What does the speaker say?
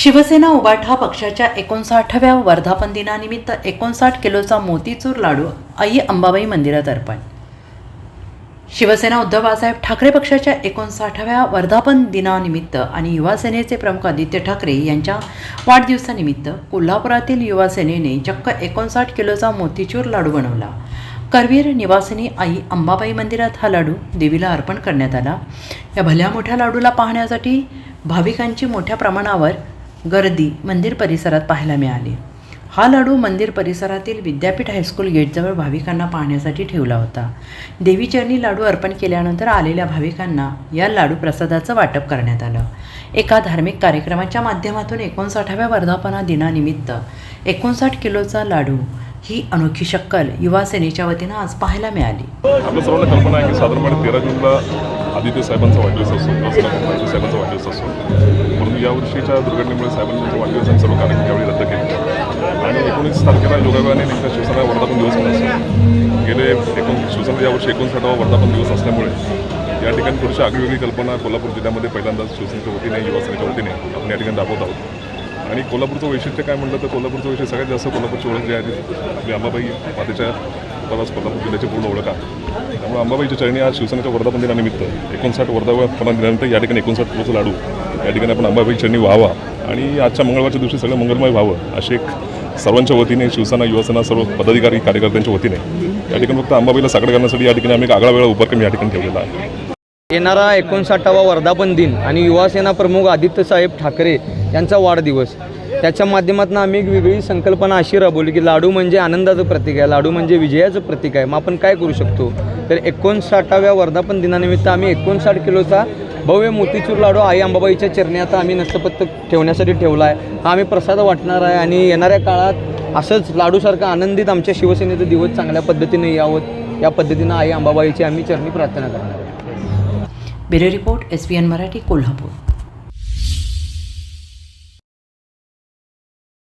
शिवसेना उबाठा पक्षाच्या एकोणसाठाव्या वर्धापन दिनानिमित्त एकोणसाठ किलोचा मोतीचूर लाडू आई अंबाबाई मंदिरात अर्पण शिवसेना उद्धव बाळासाहेब ठाकरे पक्षाच्या एकोणसाठाव्या वर्धापन दिनानिमित्त आणि युवासेनेचे प्रमुख आदित्य ठाकरे यांच्या वाढदिवसानिमित्त कोल्हापुरातील युवासेनेने चक्क एकोणसाठ किलोचा मोतीचूर लाडू बनवला. करवीर निवासिनी आई अंबाबाई मंदिरात हा लाडू देवीला अर्पण करण्यात आला. या भल्या मोठ्या लाडूला पाहण्यासाठी भाविकांची मोठ्या प्रमाणावर गर्दी मंदिर परिसरात पाहायला मिळाली. हा लाडू मंदिर परिसरातील विद्यापीठ हायस्कूल गेटजवळ भाविकांना पाहण्यासाठी ठेवला होता. देवीचरणी लाडू अर्पण केल्यानंतर आलेल्या भाविकांना या लाडू प्रसादाचं वाटप करण्यात आलं. एका धार्मिक कार्यक्रमाच्या माध्यमातून एकोणसाठाव्या वर्धापना दिनानिमित्त एकोणसाठ किलोचा लाडू ही अनोखी शक्कल युवा सेनेच्या वतीनं आज पाहायला मिळाली. आपल्या सर्वांना कल्पना आहे की साधारणपणे तेरा जूनला आदित्य साहेबांचा वाढदिवस असतो साहेबांचा वाढदिवस असतो. यावर्षीच्या दुर्घटनेमुळे साहेबांनी त्यांचा सर्व कार्यक्रम यावेळी रद्द केले. आणि एकोणीस तारखेला योगायोगाने नेमका शिवसेना वर्धापन दिवस म्हणून असतो. गेले एकोण शिवसेना यावर्षी एकोणसाठावा वर्धापन दिवस असल्यामुळे या ठिकाणी थोडीशी आगळीवेगळी कल्पना कोल्हापूर जिल्ह्यामध्ये पहिल्यांदाच शिवसेनेच्या वतीने युवासेनेच्या वतीने आपण या ठिकाणी दाखवत आहोत. आणि कोल्हापूरचं वैशिष्ट्य काय म्हटलं तर कोल्हापूरचं वैशिष्ट्य सगळ्यात जास्त कोल्हापूरची ओळख जी आहे ती आपली अंबाबाई मातेच्या रूपालाच कोल्हापूर जिल्ह्याची पूर्ण ओळख आहे. त्यामुळे अंबाबाईच्या चरणी आज शिवसेनेच्या वर्धापन दिनानिमित्त एकोणसाठ वर्धापन दिनानिमित्त या ठिकाणी एकोणसाठ किलोचं लाडू. या ठिकाणी आपण अंबाबाई चरणी व्हावा आणि आजच्या मंगळवारच्या दिवशी सगळं मंगलमय व्हावं अशी एक सर्वांच्या वतीने शिवसेना युवासेना सर्व पदाधिकारी कार्यकर्त्यांच्या वतीने या ठिकाणी फक्त अंबाबाईला साकडं करण्यासाठी या ठिकाणी आम्ही एक आगळा वेगळा उपक्रम या ठिकाणी ठेवलेला आहे. येणारा एकोणसाठावा वर्धापन दिन आणि युवासेना प्रमुख आदित्यसाहेब ठाकरे यांचा वाढदिवस. त्याच्या माध्यमातून आम्ही एक वेगळी संकल्पना अशी राबवली की लाडू म्हणजे आनंदाचं प्रतीक आहे लाडू म्हणजे विजयाचं प्रतीक आहे. मग आपण काय करू शकतो? तर एकोणसाठाव्या वर्धापन दिनानिमित्त आम्ही एकोणसाठ किलोचा भव्य मोतीचूर लाडू आई अंबाबाईच्या चरणी आता आम्ही नस्तपत्त ठेवण्यासाठी ठेवला आहे हा आम्ही प्रसाद वाटणार आहे आणि येणाऱ्या काळात असंच लाडूसारखं आनंदित आमच्या शिवसेनेचं दिवस चांगल्या पद्धतीने यावं. या पद्धतीनं आई अंबाबाईची आम्ही चरणी प्रार्थना करणार आहे bureau report S P N Marathi Kolhapur.